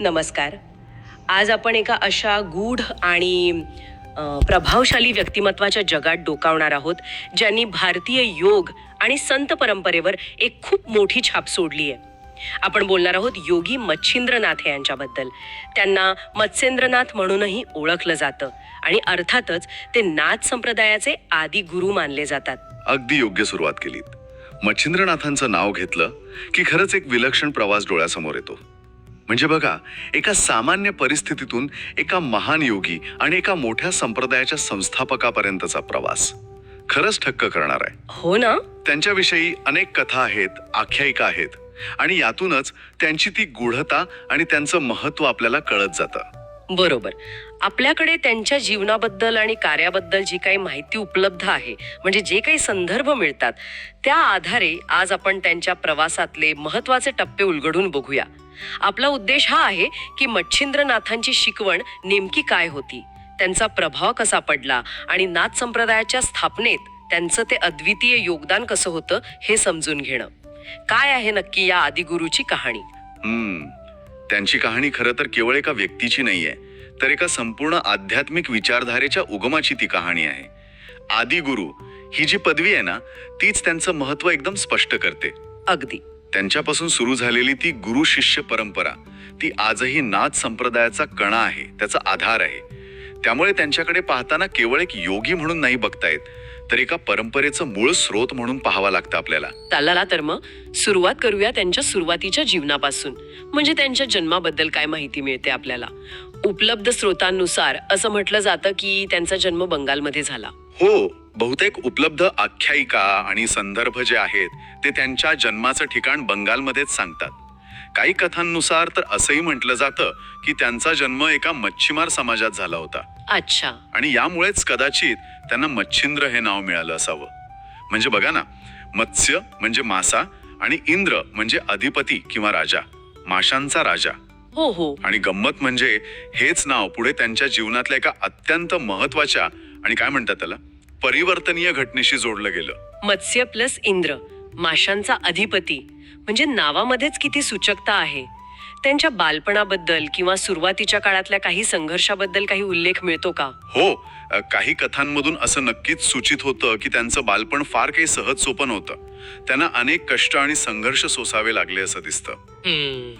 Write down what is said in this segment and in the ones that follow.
नमस्कार. आज आपण एका अशा गूढ आणि प्रभावशाली व्यक्तिमत्वाच्या जगात डोकावणार आहोत ज्यांनी भारतीय योग आणि संत परंपरेवर एक खूप मोठी छाप सोडली आहे. आपण बोलणार आहोत योगी मच्छिंद्रनाथ यांच्याबद्दल. त्यांना मत्स्येंद्रनाथ म्हणूनही ओळखलं जातं आणि अर्थातच ते नाथ संप्रदायाचे आदी गुरु मानले जातात. अगदी योग्य सुरुवात केलीत. मच्छिंद्रनाथांचं नाव घेतलं की खरंच एक विलक्षण प्रवास डोळ्यासमोर येतो. म्हणजे बघा एका सामान्य परिस्थितीतून एका महान योगी आणि एका मोठ्या संप्रदायाच्या संस्थापकापर्यंतचा प्रवास. खरंच ठक्क करणार आहे. हो ना? त्यांच्याविषयी अनेक कथा आहेत आख्यायिका आहेत आणि यातूनच त्यांची ती गूढता आणि त्यांचं महत्त्व आपल्याला कळत जातं. बरोबर. आपल्याकडे त्यांच्या जीवनाबद्दल आणि कार्याबद्दल जी काही माहिती उपलब्ध आहे म्हणजे जे काही संदर्भ मिळतात त्या आधारे आज आपण त्यांच्या प्रवासातले महत्त्वाचे टप्पे उलगडून बघूया. आपला उद्देश हा आहे की मच्छिंद्रनाथांची शिकवण नेमकी काय होती? त्यांचा प्रभाव कसा पडला? आणि नाथ संप्रदायाच्या स्थापनेत त्यांचं ते अद्वितीय योगदान कसं होतं हे समजून घेणं. काय आहे नक्की या आदिगुरूची कहाणी? हम्म. त्यांची कहाणी खरं तर केवळ एका व्यक्तीची नाहीये तर एका संपूर्ण आध्यात्मिक विचारधारेच्या उगमाची ती कहाणी आहे. आदिगुरु ही जी पदवी आहे ना तीच त्यांचं महत्त्व एकदम स्पष्ट करते. अगदी. त्यांच्यापासून सुरू झालेली ती गुरु शिष्य परंपरा ती आजही नाथ संप्रदायाचा कणा आहे त्याचा आधार आहे. त्यामुळे त्यांच्याकडे पाहताना केवळ एक योगी म्हणून नाही बघतायत तर एका परंपरेचं मूळ स्रोत म्हणून पाहावं लागतं आपल्याला. चालला तर मग सुरुवात करूया त्यांच्या सुरुवातीच्या जीवनापासून. म्हणजे त्यांच्या जन्माबद्दल काय माहिती मिळते आपल्याला? उपलब्ध स्रोतांनुसार असं म्हटलं जातं की त्यांचा जन्म बंगालमध्ये झाला. हो बहुतेक उपलब्ध आख्यायिका आणि संदर्भ जे आहेत ते त्यांच्या जन्माचं ठिकाण बंगालमध्येच सांगतात. काही कथांनुसार तर असंही म्हटलं जातं की त्यांचा जन्म एका मच्छीमार समाजात झाला होता. अच्छा. आणि यामुळेच कदाचित त्यांना मच्छिंद्र हे नाव मिळालं असावं. म्हणजे बघा ना मत्स्य म्हणजे मासा आणि इंद्र म्हणजे अधिपती किंवा राजा माशांचा राजा. हो हो. आणि गंमत म्हणजे हेच नाव पुढे त्यांच्या जीवनातल्या एका अत्यंत महत्त्वाच्या आणि काय म्हणतात त्याला? परिवर्तनीय घटनेशी जोडलं गेलं. मत्स्य प्लस इंद्र माशांचा अधिपती म्हणजे नावामध्येच किती सूचकता आहे. त्यांच्या बालपणाबद्दल किंवा सुरुवातीच्या काळातल्या काही संघर्षाबद्दल काही उल्लेख मिळतो का? हो अ, काही कथांमधून असं नक्कीच सूचित होतं की त्यांचं बालपण फार काही सहज सोपं नव्हतं. त्यांना अनेक कष्ट आणि संघर्ष सोसावे लागले असं दिसतं.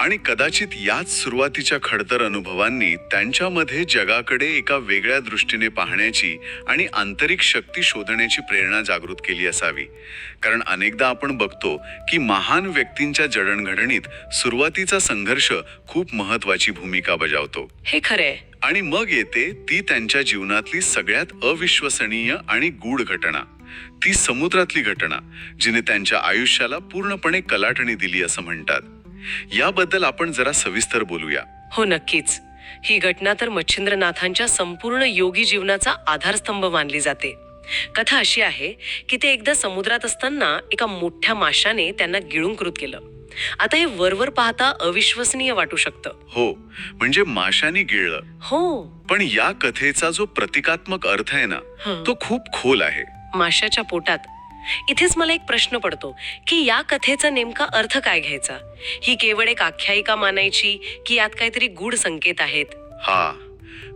आणि कदाचित याच सुरुवातीच्या खडतर अनुभवांनी त्यांच्यामध्ये जगाकडे एका वेगळ्या दृष्टीने पाहण्याची आणि आंतरिक शक्ती शोधण्याची प्रेरणा जागृत केली असावी. कारण अनेकदा आपण बघतो की महान व्यक्तींच्या जडणघडणीत सुरुवातीचा संघर्ष खूप महत्वाची भूमिका बजावतो. हे खरंय. आणि मग येते ती त्यांच्या जीवनातली सगळ्यात अविश्वसनीय आणि गूढ घटना. ती समुद्रातली घटना जिने त्यांच्या आयुष्याला पूर्णपणे कलाटणी दिली असं म्हणतात. याबद्दल आपण जरा सविस्तर बोलूया. हो नक्कीच. ही घटना तर मच्छिंद्रनाथांच्या संपूर्ण योगी जीवनाचा आधारस्तंभ मानली जाते. कथा अशी आहे की ते एकदा समुद्रात असताना एका मोठ्या माशाने त्यांना गिळून केलं. आता हे वरवर पाहता अविश्वसनीय वाटू शकतं. हो म्हणजे माशाने गिळलं. हो. पण या कथेचा जो प्रतिकात्मक अर्थ आहे ना. तो खूप खोल आहे. माशाच्या पोटात. इथेच मला एक प्रश्न पडतो की या कथेचा नेमका अर्थ काय घ्यायचा? ही केवळ एक आख्यायिका मानायची की यात काहीतरी गूढ संकेत आहेत? हा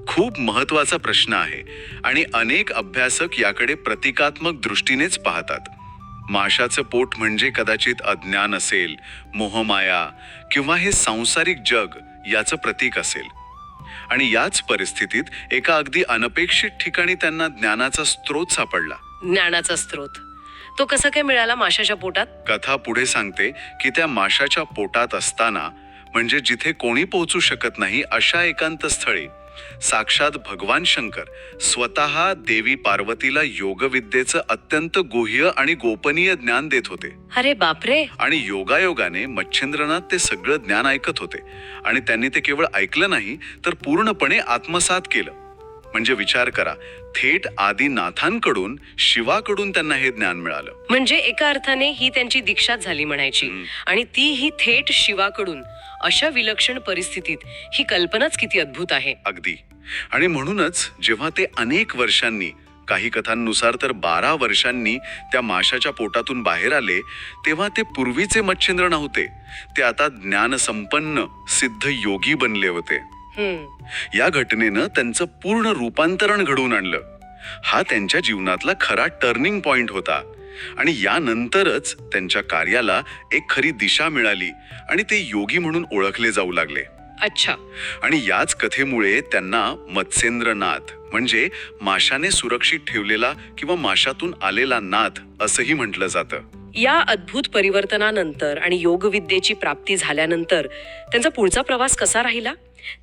खूप महत्त्वाचा प्रश्न आहे आणि अनेक अभ्यासक याकडे प्रतिकात्मक दृष्टीनेच पाहतात. माशाचं पोट म्हणजे कदाचित अज्ञान असेल मोहमाया किंवा हे सांसारिक जग याचं प्रतीक असेल. आणि याच परिस्थितीत एका अगदी अनपेक्षित ठिकाणी त्यांना ज्ञानाचा स्रोत सापडला. ज्ञानाचा स्रोत. तो कसा काय मिळाला माशाच्या पोटात? कथा पुढे सांगते की त्या माशाच्या पोटात असताना म्हणजे जिथे कोणी पोहोचू शकत नाही अशा एकांत स्थळी साक्षात भगवान शंकर स्वतः देवी पार्वतीला योगविद्येचं अत्यंत गुह्य आणि गोपनीय ज्ञान देत होते. अरे बापरे! आणि योगायोगाने मच्छिंद्रनाथ ते सगळं ज्ञान ऐकत होते. आणि त्यांनी ते केवळ ऐकलं नाही तर पूर्णपणे आत्मसात केलं. म्हणजे विचार करा थेट आदिनाथांकडून शिवाकडून त्यांना हे ज्ञान मिळालं. म्हणजे एका अर्थाने ही त्यांची दीक्षाच झाली म्हणायची. आणि ती ही थेट शिवाकडून अशा विलक्षण परिस्थितीत ही कल्पनाच किती अद्भुत आहे. अगदी. आणि म्हणूनच जेव्हा ते अनेक वर्षांनी काही कथांनुसार तर बारा वर्षांनी त्या माशाच्या पोटातून बाहेर आले तेव्हा ते पूर्वीचे मच्छिंद्र नव्हते. ते आता ज्ञानसंपन्न सिद्ध योगी बनले होते. या घटनेनं त्यांचं पूर्ण रूपांतरण घडवून आणलं. हा त्यांच्या जीवनातला खरा टर्निंग पॉइंट होता. आणि यानंतरच त्यांच्या कार्याला एक खरी दिशा मिळाली आणि ते योगी म्हणून ओळखले जाऊ लागले. अच्छा. आणि याच कथेमुळे त्यांना मत्स्येंद्रनाथ म्हणजे माशाने सुरक्षित ठेवलेला किंवा माशातून आलेला नाथ असंही म्हटलं जातं. या अद्भुत परिवर्तनानंतर आणि योगविद्येची प्राप्ती झाल्यानंतर त्यांचा पुढचा प्रवास कसा राहिला?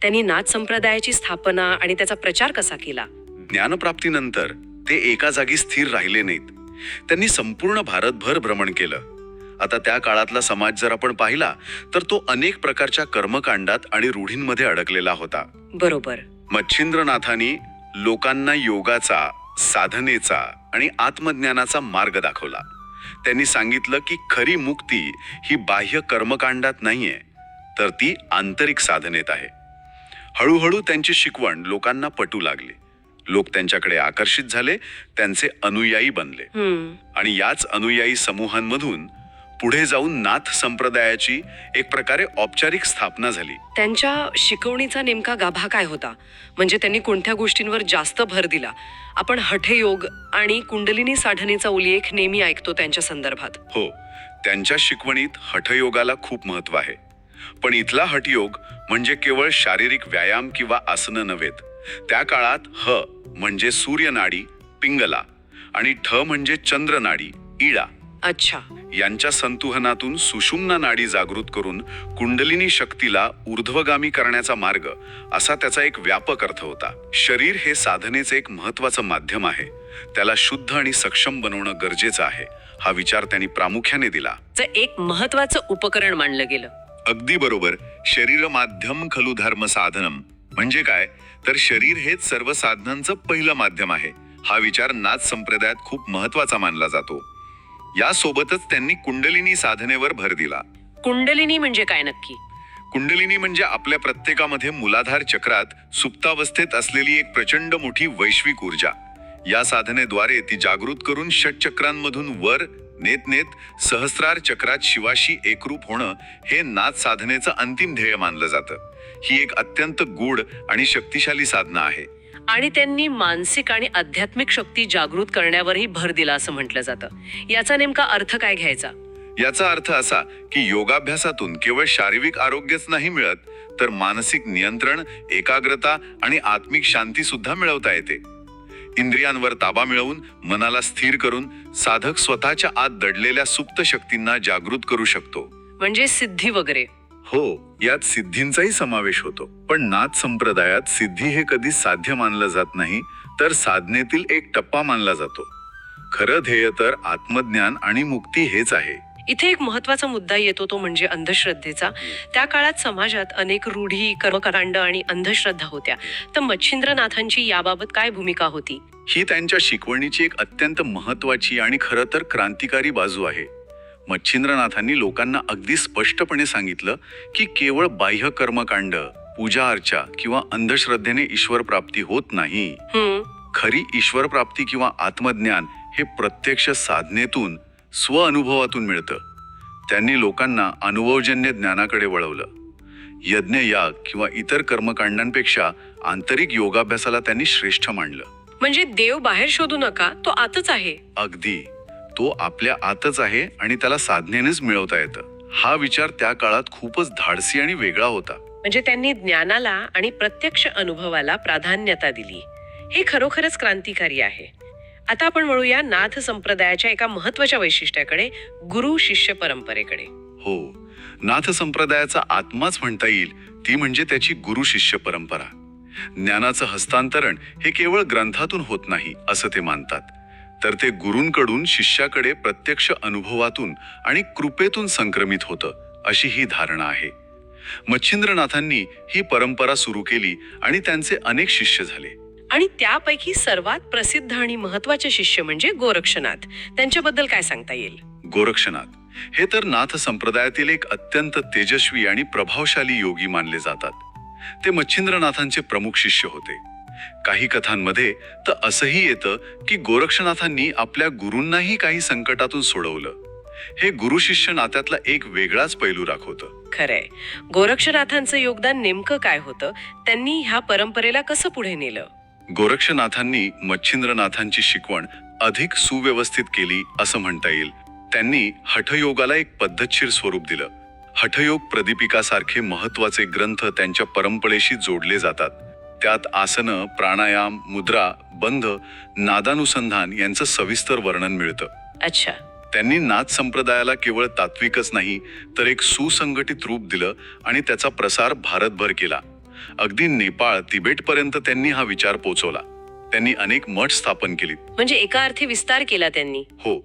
त्यांनी नाथ संप्रदायाची स्थापना आणि त्याचा प्रचार कसा केला? ज्ञानप्राप्तीनंतर ते एका जागी स्थिर राहिले नाहीत. त्यांनी संपूर्ण भारतभर भ्रमण केलं. आता त्या काळातला समाज जर आपण पाहिला तर तो अनेक प्रकारच्या कर्मकांडात आणि रूढींमध्ये अडकलेला होता. बरोबर. मच्छिंद्रनाथांनी लोकांना योगाचा साधनेचा आणि आत्मज्ञानाचा मार्ग दाखवला. त्यांनी सांगितलं की खरी मुक्ती ही बाह्य कर्मकांडात नाहीये तर ती आंतरिक साधनेत आहे. हळूहळू त्यांची शिकवण लोकांना पटू लागली. लोक त्यांच्याकडे आकर्षित झाले त्यांचे अनुयायी बनले. आणि याच अनुयायी समूहांमधून पुढे जाऊन नाथ संप्रदायाची एक प्रकारे औपचारिक स्थापना झाली. त्यांच्या शिकवणीचा नेमका गाभा काय होता? म्हणजे त्यांनी कोणत्या गोष्टींवर जास्त भर दिला? आपण हठयोग आणि कुंडलिनी साधनेचा उल्लेख नेहमी ऐकतो त्यांच्या संदर्भात. हो त्यांच्या शिकवणीत हठयोगाला खूप महत्त्व आहे. पण इथला हठयोग म्हणजे केवळ शारीरिक व्यायाम किंवा आसनं नव्हेत त्या काळात ह म्हणजे सूर्यनाडी पिंगला आणि ठ म्हणजे चंद्रनाडी इळा. अच्छा. यांच्या संतुहनातून सुषुम्ना नाडी जागृत करून कुंडलिनी शक्तीला ऊर्ध्वगामी करण्याचा मार्ग असा त्याचा एक व्यापक अर्थ होता. शरीर हे साधनेचे एक महत्वाचं माध्यम आहे. त्याला शुद्ध आणि सक्षम बनवणं गरजेचं आहे हा विचार त्यांनी प्रामुख्याने दिला. जे एक महत्वाचं उपकरण मानलं गेलं. अगदी बरोबर. शरीर माध्यम खलु धर्म साधनम. म्हणजे काय? तर शरीर हेच सर्व साधनांचं पहिलं माध्यम आहे. हा विचार नाथ संप्रदायात खूप महत्त्वाचा मानला जातो. यासोबतच त्यांनी कुंडलिनी साधनेवर भर दिला. कुंडलिनी म्हणजे काय नक्की? कुंडलिनी म्हणजे आपल्या प्रत्येकामध्ये मुलाधार चक्रात सुप्तावस्थेत असलेली एक प्रचंड मोठी वैश्विक ऊर्जा. या साधनेद्वारे ती जागृत करून षटचक्रांमधून वर नेत नेत सहस्रार चक्रात शिवाशी एकरूप होणं हे नाथ साधनेचं अंतिम ध्येय मानलं जातं. ही एक अत्यंत गूढ आणि शक्तिशाली साधना आहे. आणि त्यांनी मानसिक आणि आध्यात्मिक शक्ती जागृत करण्यावरही भर दिला असं म्हटलं जातं. याचा नेमका अर्थ काय घ्यायचा? याचा अर्थ असा की योगाभ्यासातून केवळ शारीरिक आरोग्यच नाही मिळत तर मानसिक नियंत्रण एकाग्रता आणि आत्मिक शांती सुद्धा मिळवता येते. इंद्रियांवर ताबा मिळवून मनाला स्थिर करून साधक स्वतःच्या आत दडलेल्या सुप्त शक्तींना जागृत करू शकतो. म्हणजे सिद्धी वगैरे. हो यात सिद्धींचाही समावेश होतो. पण नाथ संप्रदायात सिद्धी हे कधी साध्य मानलं जात नाही तर साधनेतील एक टप्पा मानला जातो. खरं ध्येय तर आत्मज्ञान आणि मुक्ती हेच आहे. इथे एक महत्त्वाचा मुद्दा येतो तो म्हणजे अंधश्रद्धेचा. त्या काळात समाजात अनेक रूढी कर्मकांड आणि अंधश्रद्धा होत्या. तर मच्छिंद्रनाथांची याबाबत काय भूमिका होती? ही त्यांच्या शिकवणीची एक अत्यंत महत्वाची आणि खरं तर क्रांतिकारी बाजू आहे. मच्छिंद्रनाथांनी लोकांना अगदी स्पष्टपणे सांगितलं की केवळ बाह्य कर्मकांड पूजा अर्चा किंवा अंधश्रद्धेने ईश्वर प्राप्ती होत नाही. खरी ईश्वर प्राप्ती किंवा आत्मज्ञान हे प्रत्यक्ष साधनेतून स्व अनुभवातून मिळतं. त्यांनी लोकांना अनुभवजन्य ज्ञानाकडे वळवलं. यज्ञ याग किंवा इतर कर्मकांडांपेक्षा आंतरिक योगाभ्यासाला त्यांनी श्रेष्ठ मांडलं म्हणजे देव बाहेर शोधू नका तो आतच आहे. अगदी. तो आपल्या आतच आहे आणि त्याला साधनेनेच मिळवता येतं. हा विचार त्या काळात खूपच धाडसी आणि वेगळा होता. म्हणजे त्यांनी ज्ञानाला आणि प्रत्यक्ष अनुभवाला प्राधान्यता दिली. हे खरोखरच क्रांतिकारी आहे. आता आपण वळूया नाथ संप्रदायाच्या एका महत्त्वाच्या वैशिष्ट्याकडे गुरु शिष्य परंपरेकडे. हो. नाथ संप्रदायाचा आत्माच म्हणता येईल ती म्हणजे त्याची गुरु शिष्य परंपरा. ज्ञानाचं हस्तांतरण हे केवळ ग्रंथातून होत नाही असं ते मानतात. तर ते गुरूंकडून शिष्याकडे प्रत्यक्ष अनुभवातून आणि कृपेतून संक्रमित होतं अशी ही धारणा आहे. मच्छिंद्रनाथांनी ही परंपरा सुरू केली आणि त्यांचे अनेक शिष्य झाले. आणि त्यापैकी सर्वात प्रसिद्ध आणि महत्त्वाचे शिष्य म्हणजे गोरक्षनाथ. त्यांच्याबद्दल काय सांगता येईल? गोरक्षनाथ. हे तर नाथ संप्रदायातील एक अत्यंत तेजस्वी आणि प्रभावशाली योगी मानले जातात. ते मच्छिंद्रनाथांचे प्रमुख शिष्य होते. काही कथांमध्ये तर असंही येतं की गोरक्षनाथांनी आपल्या गुरूंनाही काही संकटातून सोडवलं. हे गुरु शिष्य नात्यातला एक वेगळाच पैलू दाखवतं. खरंय. गोरक्षनाथांचं योगदान नेमकं काय होतं? त्यांनी ह्या परंपरेला कसं पुढे नेलं? गोरक्षनाथांनी मच्छिंद्रनाथांची शिकवण अधिक सुव्यवस्थित केली असं म्हणता येईल. त्यांनी हठयोगाला एक पद्धतशीर स्वरूप दिलं. हठयोग प्रदीपिकासारखे महत्त्वाचे ग्रंथ त्यांच्या परंपरेशी जोडले जातात. त्यात आसनं प्राणायाम मुद्रा बंध नादानुसंधान यांचं सविस्तर वर्णन मिळतं. अच्छा. त्यांनी नाथ संप्रदायाला केवळ तात्विकच नाही तर एक सुसंघटित रूप दिलं आणि त्याचा प्रसार भारतभर केला. अगदी नेपाळ तिबेटपर्यंत त्यांनी हा विचार पोचवला. त्यांनी अनेक मठ स्थापन केलीत. म्हणजे एका अर्थी विस्तार केला त्यांनी. हो.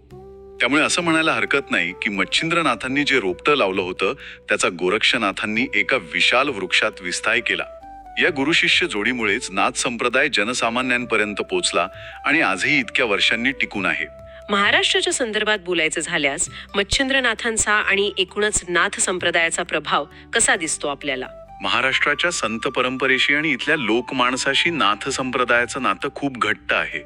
त्यामुळे असं म्हणायला हरकत नाही की मच्छिंद्रनाथांनी जे रोपटं लावलं होतं त्याचा गोरक्षनाथांनी एका विशाल वृक्षात विस्ताय केला. या गुरुशिष्य जोडीमुळेच नाथ संप्रदाय जनसामान्यांपर्यंत पोचला आणि आजही इतक्या वर्षांनी टिकून आहे. महाराष्ट्राच्या संदर्भात बोलायचं झाल्यास मच्छिंद्रनाथांचा आणि एकूणच नाथ संप्रदायाचा प्रभाव कसा दिसतो आपल्याला? महाराष्ट्राच्या संत परंपरेशी आणि इथल्या लोकमानसाशी नाथ संप्रदायाचं नातं खूप घट्ट आहे.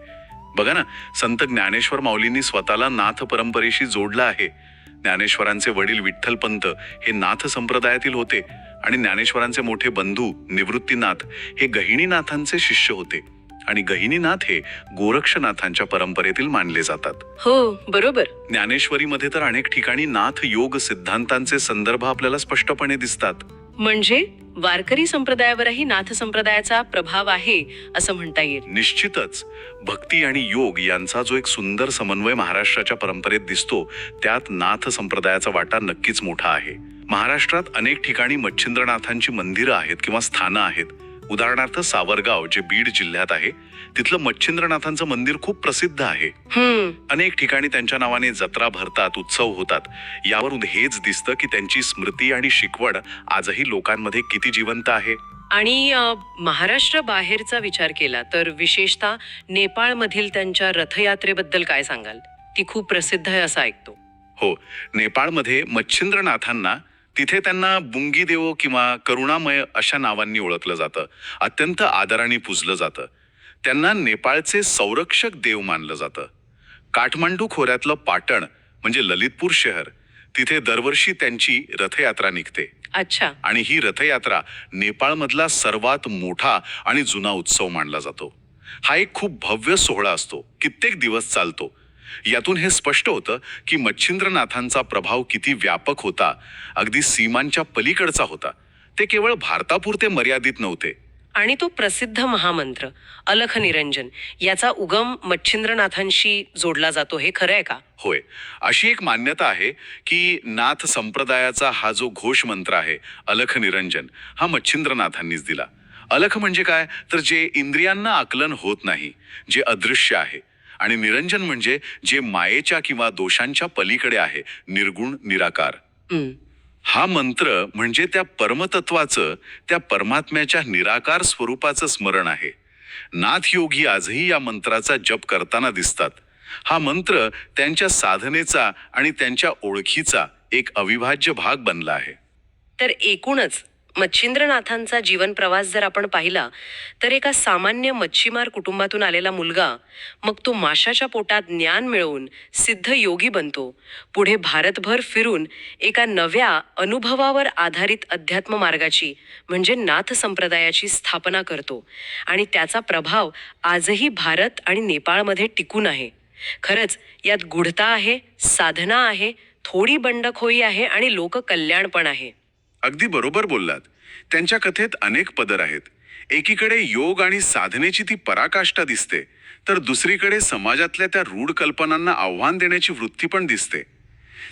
बघा ना संत ज्ञानेश्वर माऊलींनी स्वतःला नाथ परंपरेशी जोडलं आहे. ज्ञानेश्वरांचे वडील विठ्ठलपंत हे नाथ संप्रदायातील होते आणि ज्ञानेश्वरांचे मोठे बंधू निवृत्तीनाथ हे गहिनीनाथांचे शिष्य होते. आणि गहिनीनाथ हे गोरक्षनाथांच्या परंपरेतील मानले जातात. हो बरोबर. ज्ञानेश्वरीमध्ये तर अनेक ठिकाणी नाथ योग सिद्धांतांचे संदर्भ आपल्याला स्पष्टपणे दिसतात. म्हणजे? वारकरी संप्रदायावरही नाथ संप्रदायाचा प्रभाव आहे असं म्हणता येईल. निश्चितच. भक्ती आणि योग यांचा जो एक सुंदर समन्वय महाराष्ट्राच्या परंपरेत दिसतो त्यात नाथ संप्रदायाचा वाटा नक्कीच मोठा आहे. महाराष्ट्रात अनेक ठिकाणी मच्छिंद्रनाथांची मंदिरं आहेत किंवा स्थानं आहेत. उदाहरणार्थ सावरगाव जे बीड जिल्ह्यात आहे तिथलं मच्छिंद्रनाथांचं मंदिर खूप प्रसिद्ध आहे. अनेक ठिकाणी त्यांच्या नावाने जत्रा भरतात उत्सव होतात. यावरून हेच दिसतं की त्यांची स्मृती आणि शिकवण आजही लोकांमध्ये किती जिवंत आहे. आणि महाराष्ट्र बाहेरचा विचार केला तर विशेषतः नेपाळमधील त्यांच्या रथयात्रेबद्दल काय सांगाल? ती खूप प्रसिद्ध आहे असं ऐकतो. हो नेपाळमध्ये मच्छिंद्रनाथांना तिथे त्यांना बुंगी देव किंवा करुणामय अशा नावांनी ओळखलं जातं. अत्यंत आदराने पूजलं जातं. त्यांना नेपाळचे संरक्षक देव मानलं जातं. काठमांडू खोऱ्यातलं पाटण म्हणजे ललितपूर शहर तिथे दरवर्षी त्यांची रथयात्रा निघते. अच्छा. आणि ही रथयात्रा नेपाळमधला सर्वात मोठा आणि जुना उत्सव मानला जातो. हा एक खूप भव्य सोहळा असतो. कित्येक दिवस चालतो. यातून हे स्पष्ट होतं की मच्छिंद्रनाथांचा प्रभाव किती व्यापक होता अगदी सीमांच्या पलीकडचा होता. ते केवळ भारतापुरते मर्यादित नव्हते. आणि तो प्रसिद्ध महामंत्र अलख निरंजन याचा उगम मच्छिंद्रनाथांशी जोडला जातो हे खरं आहे का? होय. अशी एक मान्यता आहे की नाथ संप्रदायाचा हा जो घोष मंत्र आहे अलख निरंजन हा मच्छिंद्रनाथांनीच दिला. अलख म्हणजे काय? तर जे इंद्रियांना आकलन होत नाही जे अदृश्य आहे आणि निरंजन म्हणजे जे मायेच्या किंवा दोषांच्या पलीकडे आहे निर्गुण निराकार. हा. मंत्र म्हणजे त्या परमतत्वाचं त्या परमात्म्याच्या निराकार स्वरूपाचं स्मरण आहे. नाथ योगी आजही या मंत्राचा जप करताना दिसतात. हा मंत्र त्यांच्या साधनेचा आणि त्यांच्या ओळखीचा एक अविभाज्य भाग बनला आहे. तर एकूणच मच्छिंद्रनाथांचा जीवन प्रवास जर आपण पाहिला तर एका सामान्य मच्छीमार कुटुंबातून आलेला मुलगा मग तो माशाच्या पोटात ज्ञान मिळवून सिद्ध योगी बनतो. पुढे भारतभर फिरून एका नव्या अनुभवावर आधारित अध्यात्म मार्गाची म्हणजे नाथ संप्रदायाची स्थापना करतो. आणि त्याचा प्रभाव आजही भारत आणि नेपाळमध्ये टिकून आहे. खरंच यात गुढता आहे साधना आहे थोडी बंडखोई आहे आणि लोककल्याण पण आहे. अगदी बरोबर बोललात. त्यांच्या कथेत अनेक पदर आहेत. एकीकडे योग आणि साधनेची ती पराकाष्ठा दिसते तर दुसरीकडे समाजातल्या त्या रूढ कल्पनांना आव्हान देण्याची वृत्ती पण दिसते.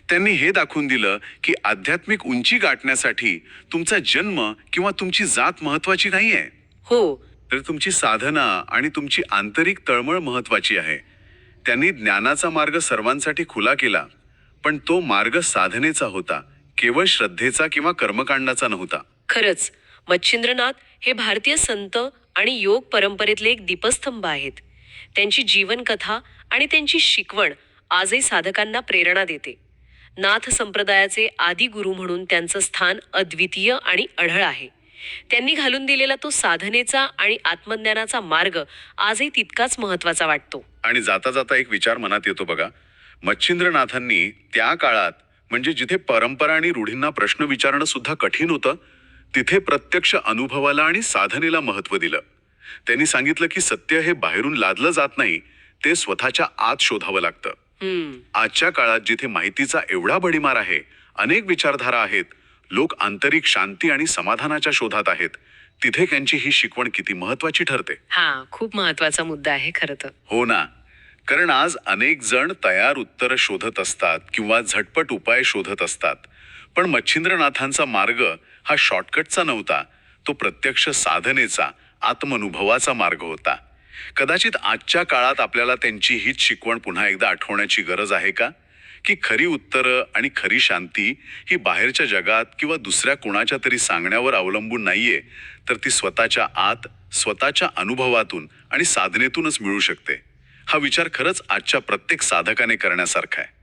त्यांनी हे दाखवून दिलं की आध्यात्मिक उंची गाठण्यासाठी तुमचा जन्म किंवा तुमची जात महत्वाची नाही आहे हो. तर तुमची साधना आणि तुमची आंतरिक तळमळ महत्वाची आहे. त्यांनी ज्ञानाचा मार्ग सर्वांसाठी खुला केला पण तो मार्ग साधनेचा होता. केवळ श्रद्धेचा किंवा कर्मकांडाचा नव्हता. खरंच मच्छिंद्रनाथ हे भारतीय संत आणि योग परंपरेतले एक दीपस्तंभ आहेत. त्यांची जीवनकथा आणि त्यांची शिकवण आजही साधकांना प्रेरणा देते. नाथ संप्रदायाचे आदी गुरु म्हणून त्यांचं स्थान अद्वितीय आणि अढळ आहे. त्यांनी घालून दिलेला तो साधनेचा आणि आत्मज्ञानाचा मार्ग आजही तितकाच महत्त्वाचा वाटतो. आणि जाता जाता एक विचार मनात येतो बघा. मच्छिंद्रनाथांनी त्या काळात म्हणजे जिथे परंपरा आणि रूढींना प्रश्न विचारणं सुद्धा कठीण होतं तिथे प्रत्यक्ष अनुभवाला आणि साधनेला महत्त्व दिलं. त्यांनी सांगितलं की सत्य हे बाहेरून लादलं जात नाही ते स्वतःच्या आत शोधावं लागतं. आजच्या काळात जिथे माहितीचा एवढा भडीमार आहे अनेक विचारधारा आहेत लोक आंतरिक शांती आणि समाधानाच्या शोधात आहेत तिथे त्यांची ही शिकवण किती महत्वाची ठरते. हा खूप महत्त्वाचा मुद्दा आहे खरं तर. हो ना. कारण आज अनेक जण तयार उत्तर शोधत असतात किंवा झटपट उपाय शोधत असतात. पण मच्छिंद्रनाथांचा मार्ग हा शॉर्टकटचा नव्हता. तो प्रत्यक्ष साधनेचा आत्मनुभवाचा मार्ग होता. कदाचित आजच्या काळात आपल्याला त्यांची हीच शिकवण पुन्हा एकदा आठवण्याची गरज आहे का? की खरी उत्तरं आणि खरी शांती ही बाहेरच्या जगात किंवा दुसऱ्या कोणाच्या तरी सांगण्यावर अवलंबून नाहीये तर ती स्वतःच्या आत स्वतःच्या अनुभवातून आणि साधनेतूनच मिळू शकते. हा विचार खरंच आजच्या प्रत्येक साधकाने करण्यासारखा आहे.